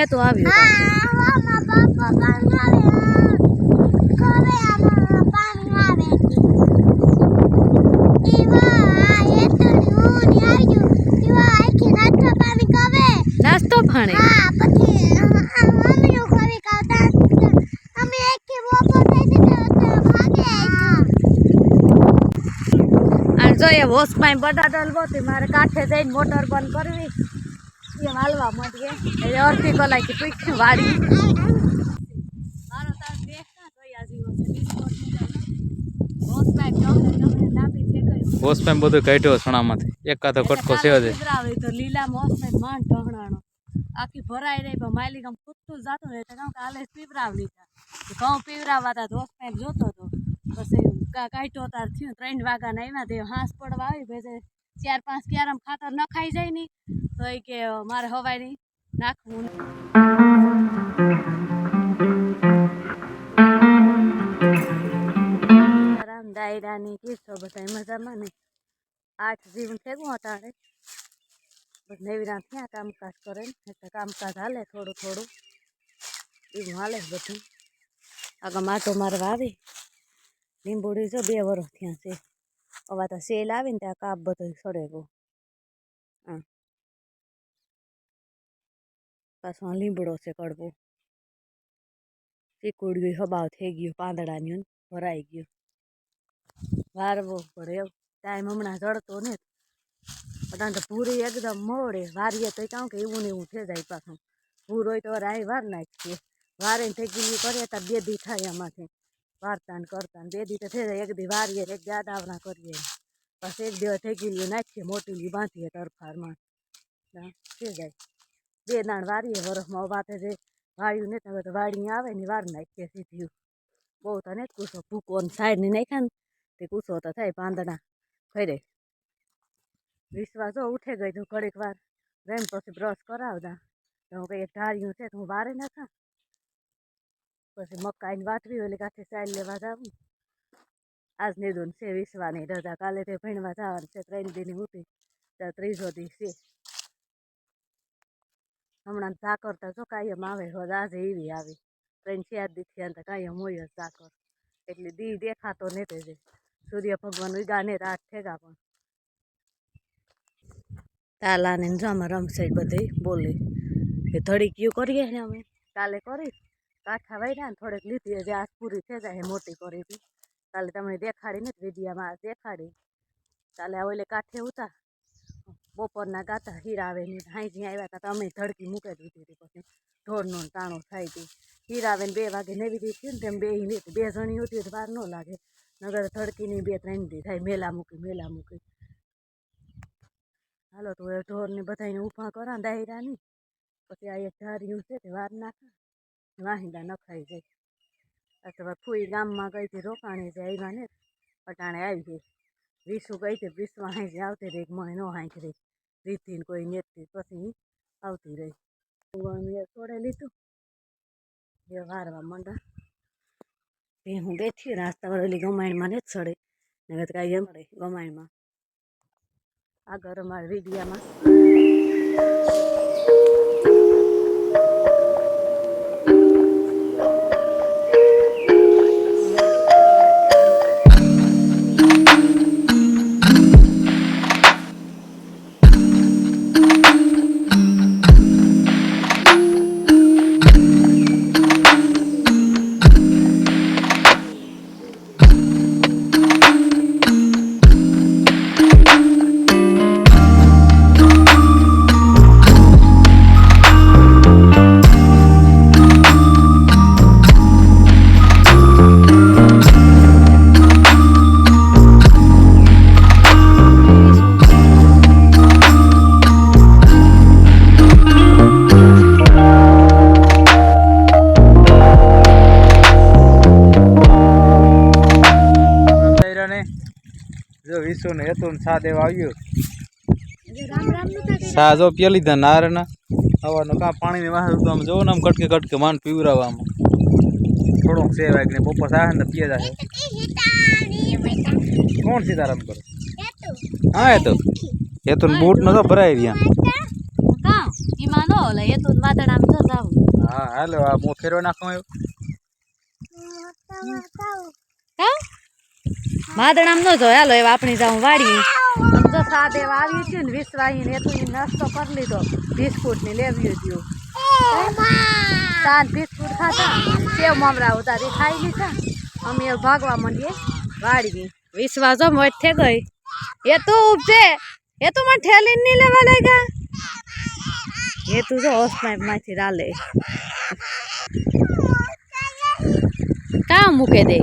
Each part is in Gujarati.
ને તો આવ્યો. નાસ્તો ભાણે અને જો એ હોશમાં બટાટલ બોતી મારે કાંઠે જઈને મોટર બંધ કરવી. એમ હાલવા માંડીએ. એટલે અડધી કલાક પીઠી વાળી. મારો તાર દેખ ના જોયા જેવો છે હોશ પેમ બધું કાઢ્યો સણામાંથી એકાદો કટકો છે જ પીવરાવી તો લીલા મોસ માંડ આખી ભરાઈ રહી પણ માલિક આમ કૂદતું જતું રહે તો કાલે પીવરાવ લીધા. ઘઉં પીવરાવા હતા દોસ્ત પાઇપ જોતો હતો પછી કા કાઢ્યો તાર થયું ત્રણ વાગ્યાના આવ્યા તે હાંસ પડવા આવી પછી ચાર પાંચ ક્યારમ ખાતર ન ખાઈ જાય ને તો એ કે મારે હવાય નહીં. નાખવું રામ દાયરાની કીધો બધા મજામાં ને? આઠ જીવન થયું અટાણે નેવીરા થયા કામકાજ કરે ને? કામકાજ હાલે થોડું થોડું. એવું હાલે બધું. આગળ માટો મારવા આવી. લીંબોડી જો બે વર્ષ થયા છે. હવે તો સેલ આવીને ત્યાં કાપ બધો સડે ગયો હા પાછો આ લીંબડો છે કડવો ચીકુડ્યું હબાવ થઈ ગયું પાંદડાની ને ભરાઈ ગયું વારવો પડે ટાઈમ હમણાં જડતો ને અટાણ તો પૂરી એકદમ મોડે વારીએ તો કાં કે એવું ને એવું થઈ જાય પાછું પૂર હોય તો રાય વાર નાખીએ વારે થઈ ગયું કરીએ તો બે દી થાય એમાંથી વારતા કરતા બે દી તો થઈ જાય, એક દી વારીએ, એક દી આડાવણા કરીએ. પછી એક દિવસ થઈ ગયેલી નાખીએ, મોટી બાંધીએ તરફારમાં થઈ જાય. બે દાણ વારીએ વરસમાં વાતે જે વાળ્યું ને હવે તો વાળી આવે ને વાર નાખીએ સીધ્યું બહુ તો ને કૂસો, ભૂકો ને સાઈડની નાખ્યા ને તે કૂસો તો થાય, પાંદડા ખરે વિશ્વાસ જો ઉઠે ગઈ તું ઘડીક વાર. રેમ પછી બ્રશ કરાવતા. હું કંઈ ધાર્યું છે તો હું વારે નાખા. પછી મકાઈને વાટવી એટલે કાથે સાઈડ લેવા જવું. આજ નિધુન છે વિશ્વાની રજા. કાલે તે ભણવા જવાનું છે, ત્રણ દીની ઉઠી. ત્યાં ત્રીજો દી છે. હમણાં ઝાકર તો જો કાયમ આવે, રોજ આજે એવી આવી. ત્રણ ચાર દી થયા તો કાયમ હોય જ ઝાકર એટલે દી દેખાતો ને તે સૂર્ય ભગવાન ઉગા ને રાત ઠેગા પણ. તાલા ને જામાં રમશે બધી બોલી. કે ધડી કયું કરીએ ને અમે? કાલે કરી કાંઠા વાયરા ને થોડીક લીધી હજી આજ પૂરી થઈ જાય મોટી કરી હતી કાલે તમને દેખાડી ને વિડીયામાં દેખાડી. કાલે આ ઓલે કાંઠે ઉતા. બપોરના ગાતા હીરા આવે ને જ્યાં આવ્યા હતા તો અમે ધડકી મૂકી દીધી હતી પછી. ઢોરનો તાણો થાય હતી હીરાવે ને બે વાગે નેવી દીધી ને તેમ બે બે જણી હતી તો વાર ન લાગે. નગર ધડકીની બે ત્રણ દી થાય, મેલા મૂકી મેલા મૂકી. હાલો તો ઢોરને બધાને ઊભા કરા દાયરાની પછી આ એક ધાર્યું છે તે વાર નાખા. વાહિંદા નખાઈ જાય. અથવા ફૂઈ ગામમાં ગઈ હતી રોકાણી જે આવ્યા ને, અટાણે આવી ગઈ. વિસુ ગઈ હતી, વિસમાં હાંસી આવતી રહી, મને ન હાંસી રહી. રીતિને કોઈ નેતી પછી આવતી રહી. મેં છોડે લીધું. એ વારવા મંડા એ હું બેઠી રાસ્તા વળેલી ગમાણીમાં ને જ ચડે ને કાંઈ એમ પડે ગમાણીમાં આગળ અમારા વિડીયામાં. વિસુ ને હેતુ ને સા દેવા આવ્યું રામ રામનું સા જો પી લીધા નાર ના હવાનું કાં પાણીની વાહ તો આમ જોવો ને આમ કટકે કટકે માન પીવરાવવામાં થોડોક છે ને બપોર સાહે ને પીએ જાય કોણ સીતારામ કરે? હા એ તો એ તો બૂટ નતો ભરાઈ રહ્યા. એમાં નો ઓલા એ તું માથણ આમ જો જાવ. હા હાલો આ હું ફેરવા નાખો આવ્યો. હા? માથણ આમ ન જોય હાલો એવા આપણી જાઉં વાડી જો સાત એવા આવી છે ને વિસવાઈ ને એ તો ઈ નાસ્તો કરી લીધો. બિસ્કુટ ને લેવી હતું સાત બિસ્કુટ ખાતા સેવ મમરા ઉતારી ખાઈ લીધા અમે એ ભાગવા માંડીએ વાડી વિસવા જો મોટ થઈ ગઈ. એ તું ઉપજે એ તું મને ઠેલી નહીં લેવા લાગ્યા. એ તું જો હોસ્પાઇપમાંથી રાલે કામ મૂકે દે?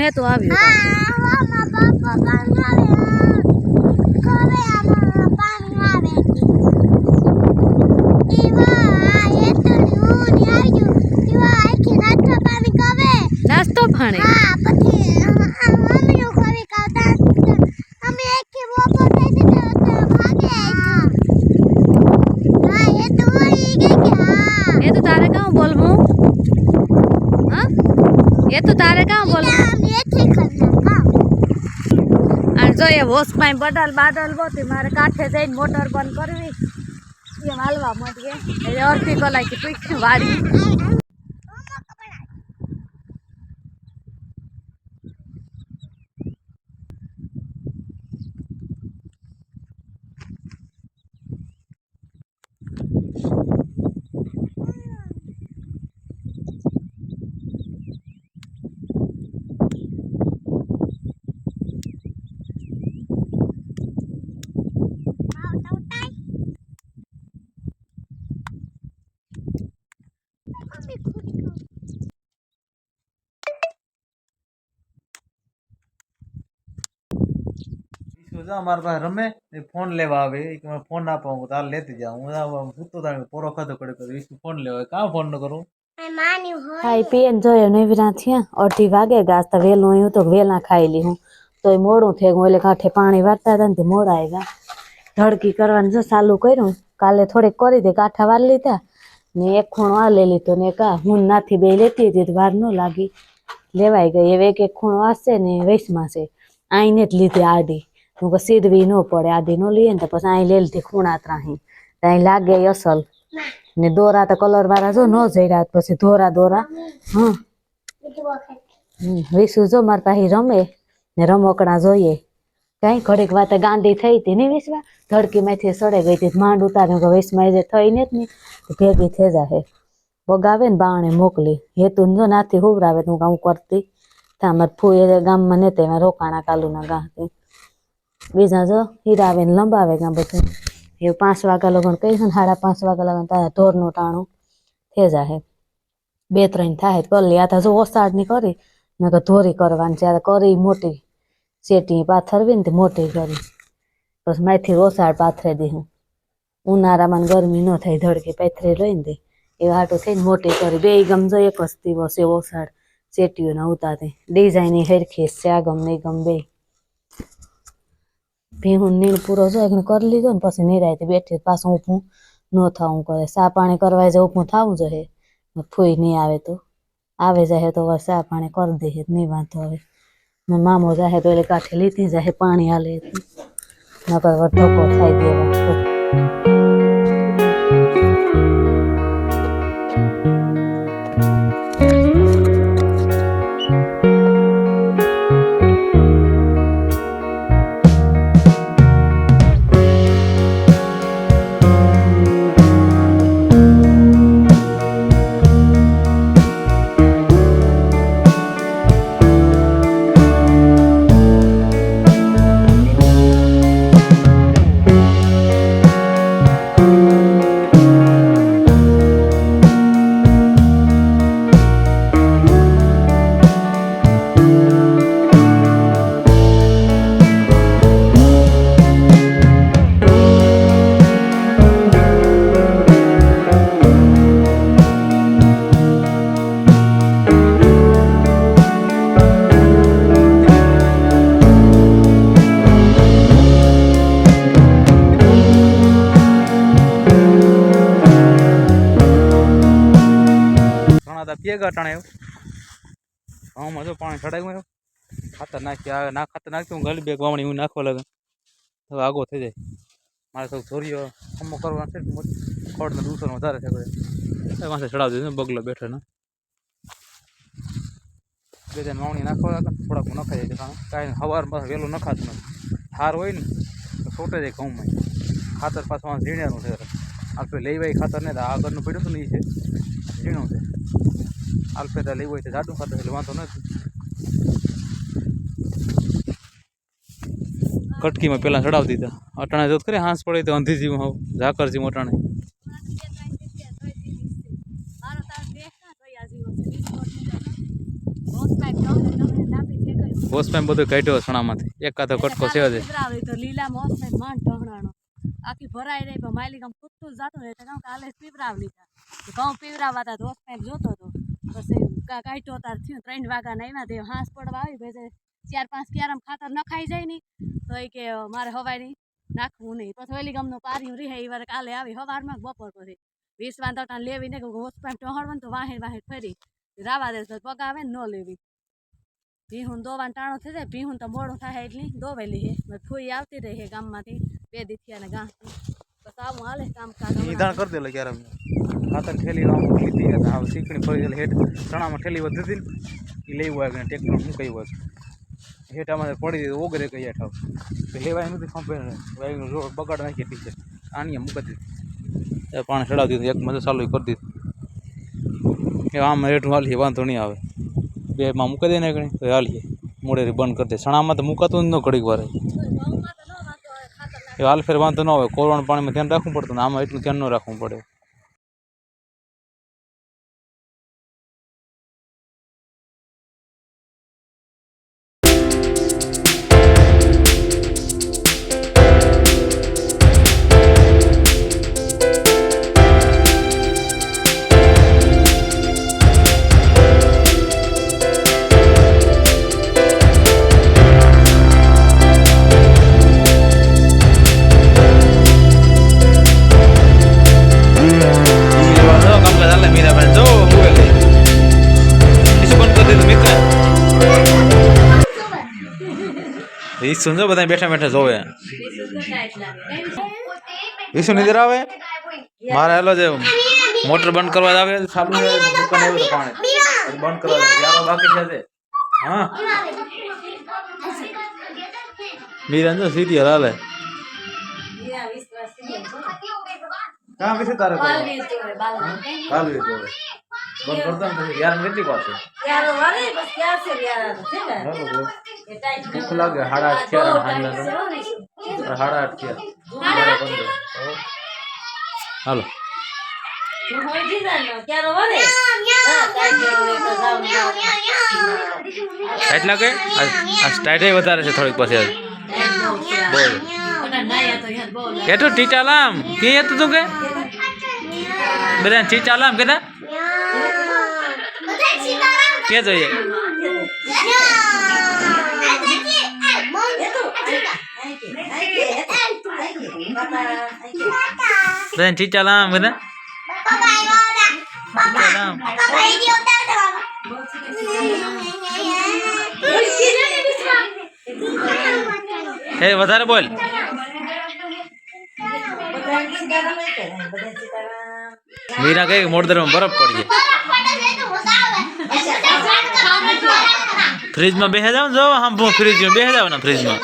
તું ને તું આવ્યું. નાસ્તો ફાણે હા પછી મમ્મી નું ખરી કાવતા અમે એક કે બોપો થઈ જતો તો ભાગે હા એ તો ઈ કે કે હા. એ તો તારે કાં બોલવું? હા? એ તો તારે કાં બોલવું આમ એથી કરના કા અને જો એ હોશમાં બદલ બાદલ બોતી મારે કાંઠે જઈને મોટર બંધ કરવી. એ હાલવા માંડીએ. એટલે અડધી કલાક પીઠી વાળી. ઈશ્વર જા મારા પાસે રમે એ ફોન લેવા આવે. એ કે મને ફોન આપો હું તાર લેતી જાઉં. હું સૂતો તાણ પોરો ખાતો પડે કરું ઈશ્વર ફોન લેવા કાં ફોન ન કરું? માની હોય. ખાઈ પીએ ને જોઈએ નવીરા થયા. અઢી વાગે ગાસ તો વેલું આવ્યું તો વેલા ખાઈ લીધું તો એ મોડું થઈ ગયું એટલે કાંઠે પાણી વાળતા હતા ને તે મોડા આવ્યા. ધડકી કરવાનું જો ચાલુ કર્યું કાલે થોડીક કરી દે કાંઠા વાર લીધા. ને એક ખૂણો આ લઈ લીધો ને કા હું નાથી બે લેતી હતી તો વાર ન લાગી. લેવાઈ ગઈ હવે એક એક ખૂણો વાસશે ને વેસમાં છે. આઈને જ લીધી આડી. હું સીધવી ન પડે આડી ન લઈએ ને તો પછી અહીં લઈ લીધી ખૂણા ત્રાહી. ત્યાં લાગે અસલ. ને દોરા તો કલર વાળા જો ન જઈ પછી ધોરા દોરા. હા. વિશુ જો મારા પાસે રમે, ને રમકડા જોઈએ. કઈ ઘડીક વાતે ગાંડી થઈ હતી ને વિશ્વા ધડકી માંથી સડે ગઈ હતી, માંડ ઉતાર્યું કે વિશ્વા જે થઈ ને જ નહીં ભેગી થઈ જાય બગાવે ને બાણે મોકલી. હેતુ જો નાથી હુવરાવે હું કામ કરતી. ત્યાં મારે ફૂ એ ગામમાં ને તેમાં રોકાણા કાલુના ગાંથી બીજા જો હીરાવે ને લંબાવે ગામ બધું. એ પાંચ વાગ્યા લગન કહી ને સાડા પાંચ વાગ્યા લગન તારા ઢોરનું ટાણું થઈ જાય બે ત્રણ થાય કરી લે, આ જો ઓસાડની કરી, નકર ધોરી કરવાની જ્યારે કરી મોટી. શેટી પાથરવી ને મોટી કરી. પછી માથી ઓસાડ પાથરે દી હું. ઉનાળામાં ગરમી ન થાય, ધડકે પાથરી લઈને દે. એ હાટું થઈને મોટી કરી. બે ગમજો એક દિવસ એ ઓસાડ શેટીઓના ઉતારે. ડિઝાઇન હરખી છે, આ ગમ નહીં ગમ બે. ભીહું નીણ પૂરો જો એકને કરી લીધો ને પછી નિરાયતે બેઠી, પાછું ઊભું ન થવું કરે સા પાણી કરવા જાય, ઊભું થવું જોઈએ ફૂઈ નહીં આવે તો. આવે જાય તો હવે સા પાણી કરી દઈએ નહીં વાંધો હવે મામો જાહે તો એટલે કાંઠે લીધી જાહે, પાણી હાલે નકર ધક્કો થાય દેવા ઘણા આવ્યો. આમાં જો પાણી ચડાવ્યું ખાતર નાખી આવે ના ખાતર નાખ્યું ગલી બે વાવણી, હું નાખવા લાગે તો આગો થઈ જાય. મારે તો છોરીઓ અમો કરવાનો છે ખોડને દૂષણ વધારે છે બધે માથે ચડાવી દીધું બગલો બેઠો ને બે જણ વાવણી નાખવા લાગે થોડાક નખાઈ જાય. કારણ કાંઈ સવારમાં વહેલું નખાતું નથી. હાર હોય ને, તો છોટે જાય ઘઉંમાં. ખાતર પાછું ઝીણ્યાનું છે. આપણે લેવાય ખાતર ને આગળનું પડ્યું હતું ને એ છે. ઝીણું છે. આલ્ફેતા લેવું હોય તો જાડું ખાતર એટલે વાંધો નથી કટકીમાં પેલા ચડાવી દીધા અટાણે જોત કરી હાંસ પડે તો અંધીજી હોવ. ઝાકર જીવ અટાણે. મારો તાર દેખ ના કયા છે રોજ પાઇપ નવરે નવરે લાંબી ફેંકાયું હોસ પાઇપ બધું કાઢ્યો છણામાંથી એક કાતો કટકો છે જ પીવરાવી તો લીલા મોસ ને માંડ ઢહણાનો આખી ભરાઈ રહી પણ માલિક આમ કૂદતું જાતું રહે તો કામ કાલે જ પીવરાવ લીધા તો ઘઉં પીવરાવા હતા દોસ્ત જોતો હતો પછી કાઢ્યો તાર થયું ત્રણ વાગ્યાના આવ્યા તે હાંસ પડવા આવી, પછી ચાર પાંચ ક્યારામ ખાતર નખાઈ જાય નહીં તો એ કે મારે હવાય નહીં નાખવું નહીં. પછી વેલી ગમનું પાર્યું રહે એ વાર કાલે આવી હવારમાં બપોર પછી. વીસ વાંધા લેવી ને હોસ પાઇપ ને તો વાહે વાહે ફરી. રાવા દે તો પગાવે ને ન લેવી. ભીહું દોવાનું ટાણો થઈ જાય ભીહું તો મોડું થાય એટલી દોવેલી હે. ફૂઈ આવતી રહી ગામમાંથી, બે દીથિયા ને ગાં બસ આવું હાલે કામકાજ હમણાં. નિદાન કરી દેલો ક્યારે ખાતર ઠેલી આમ લીધી હતી. હવે શીકણી ફરી એટલે હેઠ. ચણામાં ઠેલી વધી હતી ને એ લેવું આવે ટ્રેક્ટર શું કહ્યું હોય હેઠ આમાં પડી દીધું ઓગરે કઈ હેઠ આવે. લેવાય નથી ખંભે વાયનું રોડ બગાડ નાખી ટીચર આની મૂકી દીધી. એ પાણી ચડાવી દીધું એક મજા ચાલુ કરી દીધું. એ આમ હેઠું હાલીએ વાંધો નહીં આવે. બેમાં મૂકી દે ને તો હાલીએ. મોડેરી બંધ કરી દે. ચણામાં તો મુકાતું જ ન ઘડીક વાર ઘઉંમાં તો ન વાંધો આવે, ખાતર નાખી એ હાલ ફેર વાંધો ન આવે. કોરવાનું પાણીમાં ધ્યાન રાખવું પડતું ને આમાં એટલું ધ્યાન ન રાખવું પડે. ઈસુ જો બધા બેઠા બેઠા જોવે ઈસુ નીંદર આવે મારે હેલો જે મોટર બંધ કરવા આવે ચાલુ છે દુકાન આવ્યું છે પાણી પછી બંધ કરવા જાય યારો બાકી છે તે. હા મીરા જો સિરિયલ હાલે હીરા વિશ્વાસ સિંહ છે. કામ વિશે તારે બાલવીર જોડે, બાલવીર. ચાલુ છે જોવે બંધ કરતો ને પછી યાર કેટલી વાર છે ત્યારે વરે, બસ ત્યાં છે યાર, છે ને? ભૂખ લાગે હાડા આઠ થયા બહુ ને હાંજના ટાઈટ છે, હો ને. તો. હાડા આઠ થયા બરાબર બંધ. હો. હાલો તું હોય ડીઝાઈન નો, ક્યારે વરે? હા, ટાઈટ જેવું હોય તો જાવ ને જાવ. ટાઈટ લાગે આ આ ટાઈટ વધારે છે થોડીક પછી. બોલ નાયા તો ટીચાલામ કે હતું તું કે બધા ટીચાલામ કેતા કે જોઈએ બધા ટીચાલામ બધા ટીચાલામ એ વધારે બોલ મીરા કઈ મોડદરમાં બરફ પડી જાય ફ્રીજમાં બેસી જાવ જો આમ ફ્રીજમાં બેસી જાવ ને ફ્રીજમાં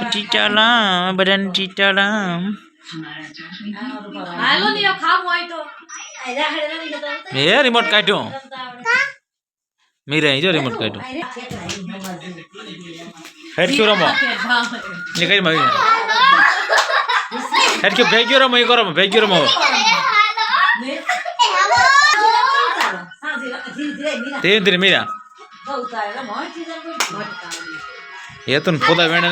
ટીચાલામ બધાને તો. એ રિમોટ કાઢ્યો મીરા જો રિમોટ કાઢ્યો હેડ ક્યુ રમો કઈ માં હેડ ક્યુ ભેગ્યો રમો એ કરો ભેગ્યો રમો. ધીરે ધીરે મીરા એ તો પોતા વેણે